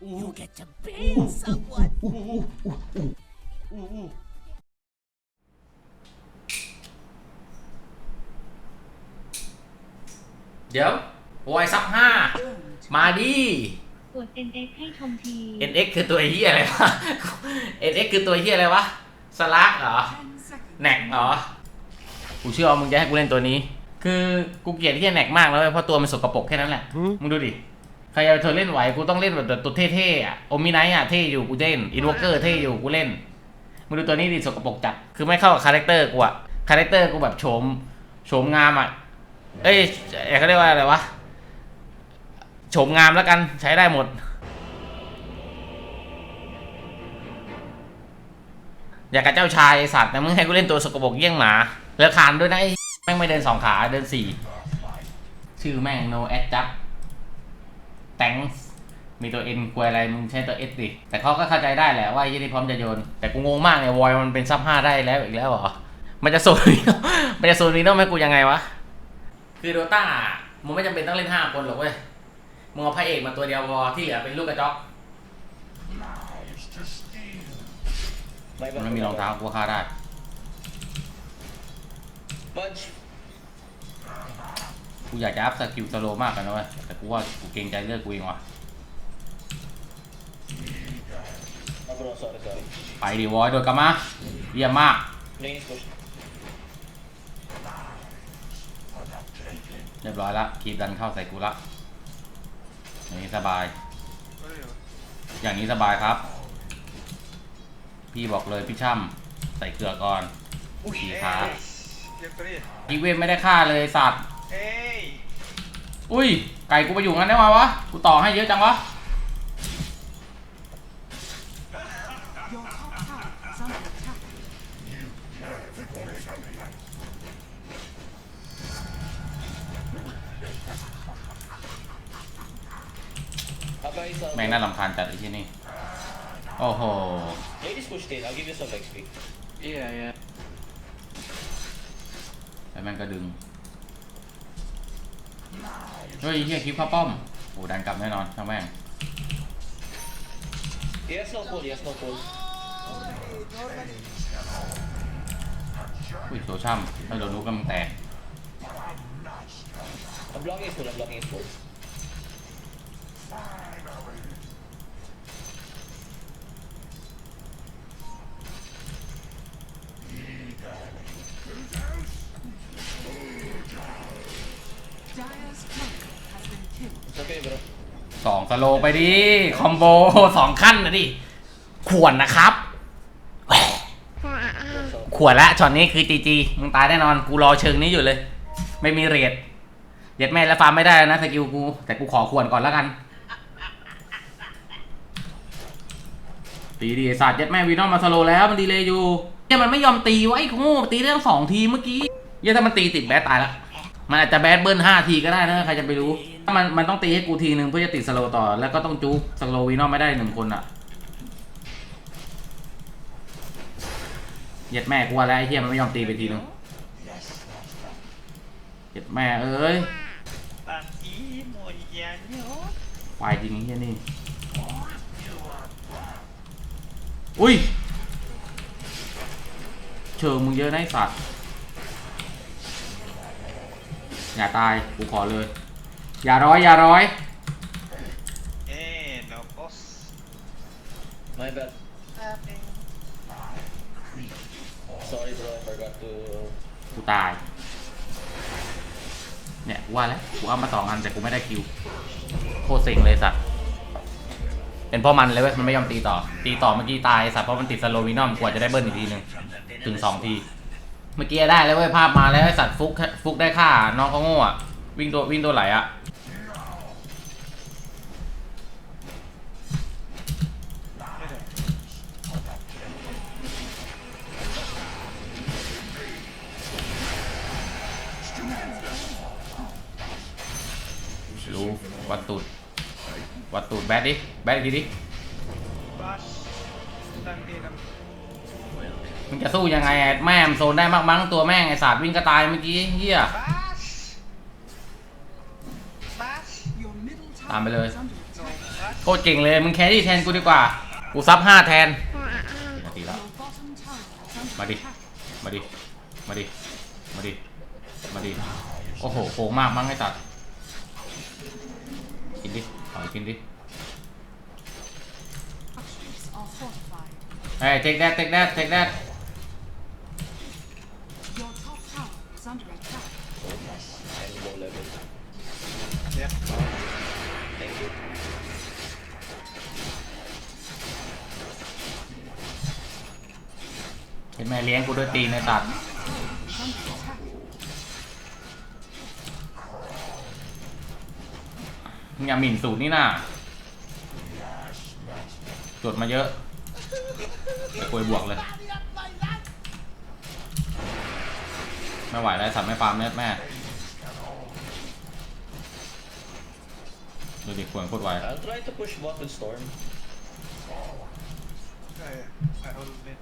You get to bang someone. เดี๋ยววอยซับห้ามาดิ กด NX ให้ชมที NX คือตัวเฮียอะไรวะ NX คือตัวเฮียอะไรวะ สลักเหรอ แหนกเหรอ กูเชื่อว่ามึงจะให้กูเล่นตัวนี้ คือกูเกลียดที่แหนกมากแล้วเว้ยเพราะตัวมันสกปรกแค่นั้นแหละ มึงดูดิใค รจะเธอเล่นไหวกูต้องเล่นแบบตัวเท่ๆอะโอมิไนท์อะเท่อยู่กูเล่นอินวอเกอร์เท่อยู่กูเล่นมึงดูตัวนี้ดิสกปรกจัดคือไม่เข้ากับคาแรคเตอร์กูอะคาแรคเตอร์กูแบบโฉมโฉมงามอะเอ้ยเขาเรียกว่าอะไรวะโฉมงามแล้วกันใช้ได้หมด อยากกับเจ้าชายไอสัตว์แต่มึงให้กูเล่นตัวสกปรกเยี่ยงหมาแล้วคานด้วยนะไอแม่งไม่เดินสองขาเดินสี่ชื่อแม่ง no ad j u b thanks มีตัว N กลัวอะไรมึงใช้ตัว S ดิ แต่เขาก็เข้าใจได้แหละว่าไอ้ยี่นี่พร้อมจะโยน แต่กูงงมากเนี่ยวอยมันเป็นซับห้าได้แล้วอีกแล้วเหรอ มันจะโซนนี้มันจะโซนนี้ต้องไหมกูยังไงวะ คือโดต้ามึงไม่จำเป็นต้องเล่นห้าคนหรอกเว้ย มึงเอาพระเอกมาตัวเดียวพอที่เหลือเป็นลูกกระจอก My มัน bad. ไม่มีรองเท้ากูฆ่าได้ Punch. กูอยากจะอัพสกิลสโลว์มากกันนะเว้ยแต่กูว่ากูเกรงใจเลือกกูเองว่ะ Oh, bro, sorry, sorry. ไปดิวอยโดดกลับมาเยี่ยมมาก Lane is pushed. เรียบร้อยละคีบดันเข้าใส่กูละอย่างนี้สบาย อย่างนี้สบายครับ พี่บอกเลยพี่ช่ำใส่เกลือก่อนสีขาเรียบร้อยอีเวนไม่ได้ฆ่าเลยสัตว์ เอ้ยอุ้ย ไก่กูไปอยู่งั้นได้มาวะ กูต่อให้เยอะจังวะ Abba is out. แม่งน่ารำคาญจัดไอ้ที่นี่ โอ้โห Lane is pushed in. I'll give you some XP. Yeah, yeah. แล้วแม่งก็ดึง เฮ้ยเฮียคลิปข้าวป้อมโอ้ดันกลับแน่นอนช่างแม่ง He has no pull. He has no pull. อุ้ยโซช่ำถ้าโดนนุกก็มึงแตก I'm blocking his pull. I'm blocking his pull. โอเค bro. สองสโลว์ไปดิ คอมโบสองขั้นนะดิ ขวนนะครับแหว่ขวนละช็อตนี้คือจีจีมึงตายแน่นอน กูรอเชิงนี้อยู่เลย ไม่มีเรียดเย็ดแม่แล้วฟาร์มไม่ได้นะสกิลกู แต่กูขอขวนก่อนแล้วกัน ตีดิไอ้สัตว์เย็ดแม่วีนอมมาสโลว์แล้วมันดีเลยอยู่เหี้ยมันไม่ยอมตีไวะไอ้โง่ตีได้ตั้งสองทีเมื่อกี้เหี้ยถ้ามันตีติดแบดตายละ มันอาจจะแบดเบิ้ลห้าทีก็ได้นะใครจะไปรู้ถ้ามันมันต้องตีให้กูทีหนึ่งเพื่อจะติดสโลต่อ แล้วก็ต้องจุกสโลวีนอไม่ได้หนึ่งคนอะเหย็ดแม่กูว่าแล้วไอ้เหี้ยมันไม่ยอมตีไปทีหนึ่งเหย็ดแม่เอ้ยควายจริงไอ้เหี้ยนี่อุ้ยเชิงมึงเยอะนะไอ้สัตว์ อย่าตายกูขอเลย อย่าร้อยอย่าร้อย Eh, no, boss. My bad. Sorry, bro. I forgot to. กูตาย เนี่ยกูว่าแล้วกูเอามาสองอันแต่กูไม่ได้คิวโคตรเซ็งเลยสัตว์เป็นเพราะมันเลยเว้ยมันไม่ยอมตีต่อ ตีต่อเมื่อกี้ตายสัตว์เพราะมันติดสโลวินอมกว่าจะได้เบิ้ลอีกทีหนึ่งถึงสองที เมื่อกี้ได้แล้วเว้ยภาพมาแล้วไอ้สัตว์ฟุกฟุกได้ค่าน้องเขาโง่อะวิ่งตัววิ่งตัวไหลอะรู้วัดตูดวัดตูดแบดดิ แบดอีกทีดิ มึงจะสู้ยังไงอะแม่มโซนได้มากมั้งตัวแม่งไอสัตว์วิ่งก็ตายเมื่อกี้เฮีย Bash! Bash! ตามไปเลย No, Bash! โคตรเก่งเลย มึงแครี่แทนกูดีกว่า กูซับห้าแทนนาทีแล้ว มาดิ มาดิ มาดิ มาดิ มาดิ โอ้โหโกงมากมั้งไอ้สัตว์กินดิเอาไปกินดิเฮ้ย take that take that take that I'm เห็นแม่เลี้ยงกูด้วยตีนในตัดมึงอย่าหมิ่นสูตรนี่น่ะจดมาเยอะไปคุยบวกเลย ไม่ไหวแล้วสัตว์ไม่ฟาร์มแม่แม่ดูดิควรโคตรไว I'll try to push bot with storm. Yeah, yeah. I hold it.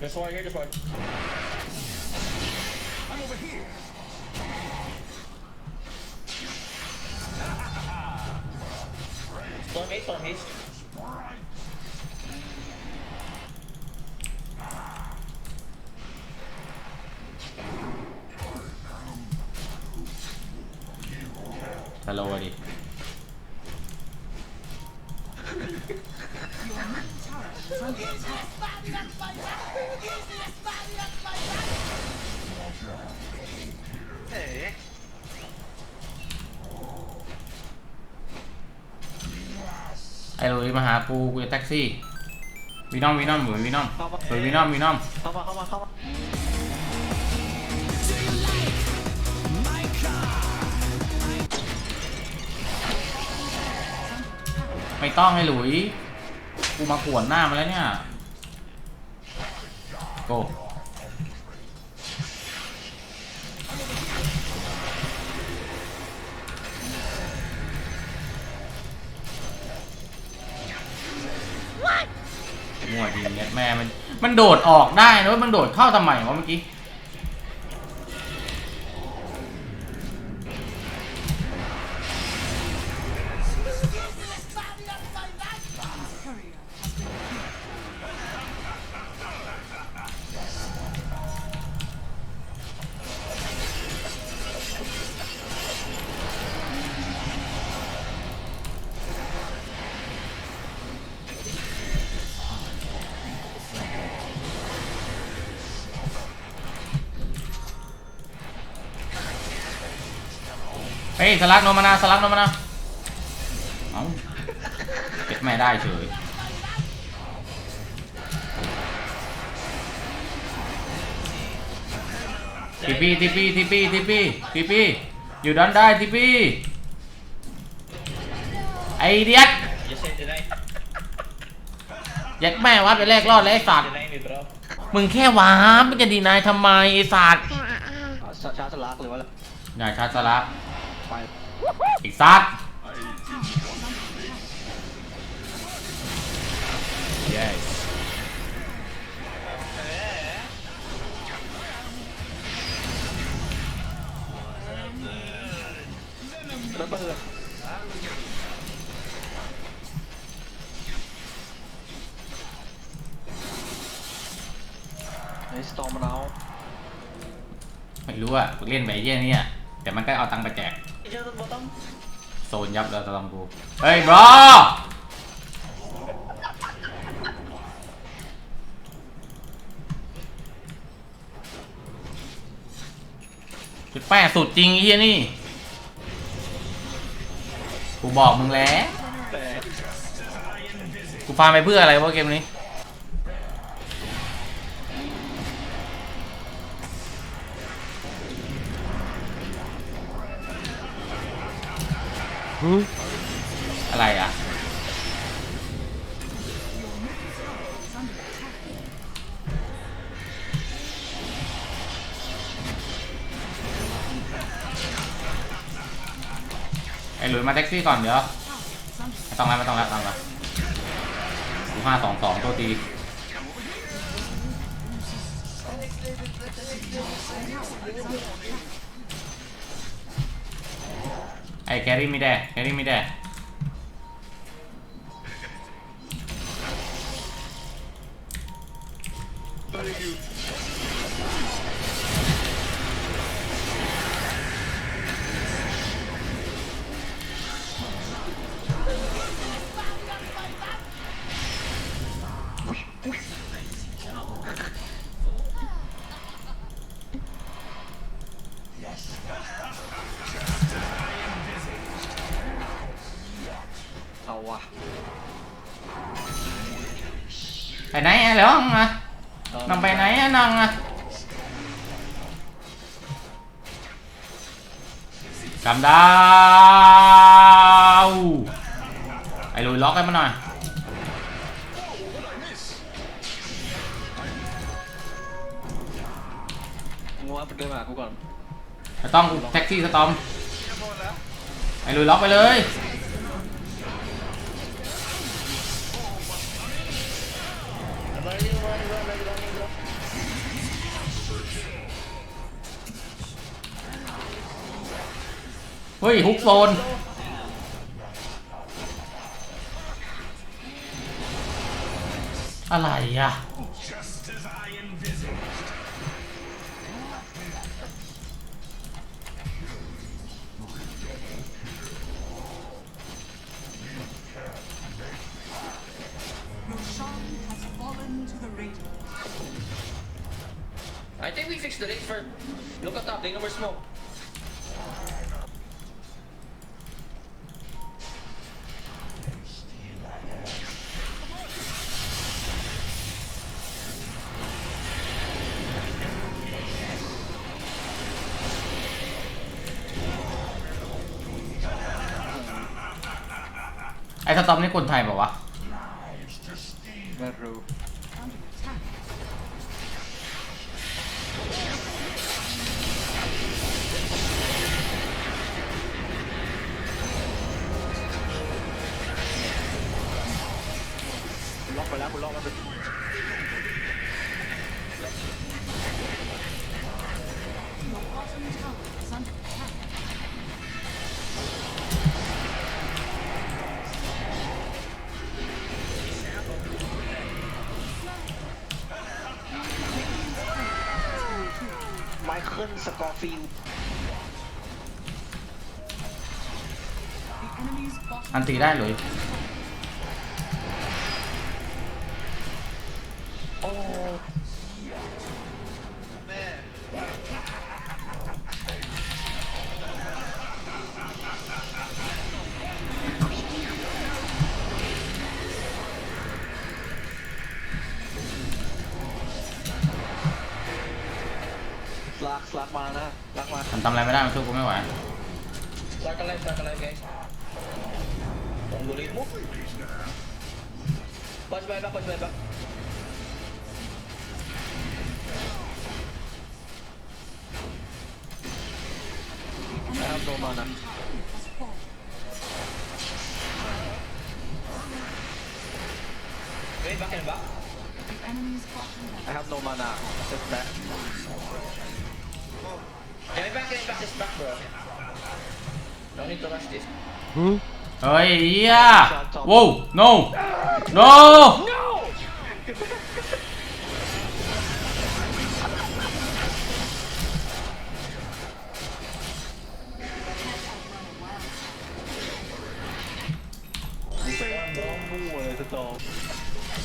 This way, here, this way. I'm over here. Storm haste, storm haste. ไอ้ลุยมาหากูกูจะแท็กซี่วีนอมวีนอมเหมือนวีนอมเหมือนวีนอมวีนอมเข้ามาเข้ามาเข้ามาไม่ต้องให้หลุย กูมาขวนหน้ามาแล้วเนี่ย โก วจริงเนี้ยแม่มันมันโดดออกได้นะเว้ยมันโดดเข้าทำไมวะเมื่อกี้ ยสลักโนมานาสลักโนมานาเอ้าเก็บแม่ได้เฉยทีพีทีพีทีพีทีพีทีพีอยู่ดันได้ทีพีไอเดียด Just say deny. ยัดแม่วัดไปแรกรอดแล้วไอ้สัตว์ Deny me, bro. มึงแค่วาร์ปมึงจะดีนายทำไมไอ้สัตว์ชาร์จลักหรือว่าอย่าชาร์จสลัก ไปอีกสัตว์ yes ระเบิดไอ้สตอมมันเอาไม่รู้อะกูเล่นไปเยี่ยนี่อะ แต่มันก็เอาตังค์ไปแจก Just at bottom. โซนยับแล้วตะลองกูเฮ้ยบรอจุดแป้สุดจริงไอ้เฮียนี่ กูบอกมึงแล้ว แต่กูฟาร์มไปเพื่ออะไรวะเกมนี้ อะไรอะ ไอ้หลุยมาแท็กซี่ก่อนเดี๋ยวไม่ต้องแล้วไม่ต้องแล้วตามมากูห้าสองสองตัวตี ไอ้แครี่ไม่ได้แครี่ไม่ได้ วะไปไหนอะเหรอมาเออนำไปไหนอะนังอะกำดาวไอ้ลุยล็อกให้มันหน่อยงัวเดินมาหากูก่อนไอ้ต้องแท็กซี่สตอมไอ้ลุยล็อกไปเลย ฮ้ยฮุกโซน อะไรอ่ะ Roshan has fallen to the Radiant. I think we fixed the race for. Look at top, they no more smoke. ไอ้สตอมนี่คนไทยเปล่าวะไม่รู้ Under attack. ล็อกไปแล้วกูล็อกแล้ว คิลสกอร์ฟิลอันตีได้เลย ลักสลักมานะสลักมามันทำอะไรไม่ได้มันสู้กูไม่ไหว Start alive, start alive, guys. Don't believe mo. Punch my back, punch my back. I have no mana has fallen. Wait, back and back. The enemy's bottom I have no mana just that Can I back, can I back this back, bro? No need to rush this. เฮ้ยเฮียโว้ no no ร้องมั่วเลยสตอม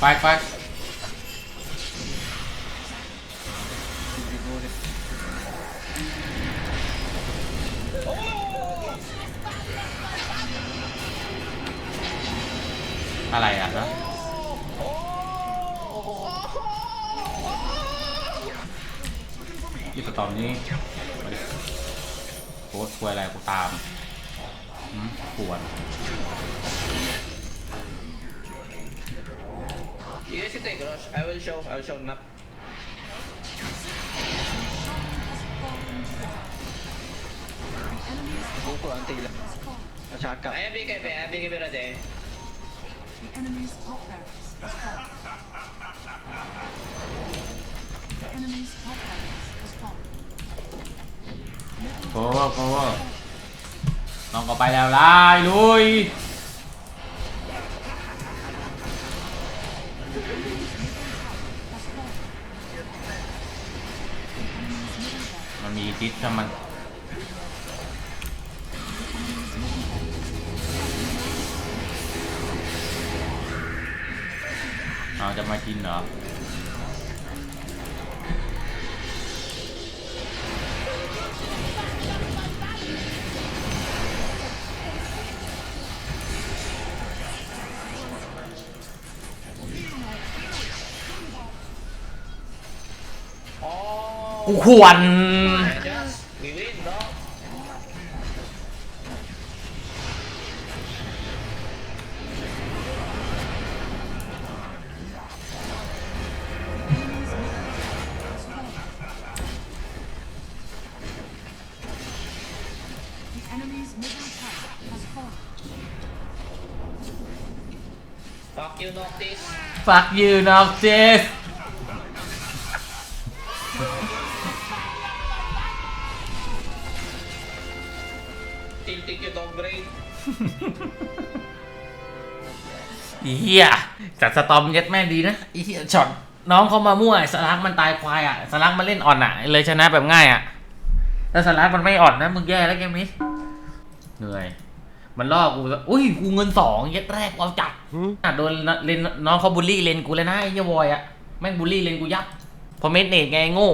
ไปไปจริงๆ อะไรอะนะยี่สตอมนี้โคตรควยอะไรกูตามหืมปวด You guys can take rush. I will show, I will show map. enemy's กูกดอันตีแล้ว has fallen. มาชาร์จกลับ I have BKB, I have BKB ready. The enemy's top barracks has fallen. The enemy's top barracks has fallen. โอ้โหโอ้โหน้องก็ไปแล้วล่ายลุยมันมีทิศถ้ามัน เอาจะมากินเหรออ๋อกูควร fuck you notice fuck you Noctis จริงจริงอยู่ตรงเกรนเฮียจัดสตอมเย็ดแม่งดีนะไอ้เฮียช็อตน้องเขามามั่วไอ้สลักมันตายควายอะสลักมันเล่นอ่อนอะ เลยชนะแบบง่ายอะถ้าสลักมันไม่อ่อนนะมึงแย่แล้วเกมนี้เหนื่อย มันล่อกูซะอุ้ยกูเงินสองเย็ดแรกเอาจัดอะโดนเลนน้องเขาบูลลี่เลนกูเลยนะไอ้เหี้ยวอยอะแม่งบูลลี่เลนกูยับเพอเมดเนตไงโง่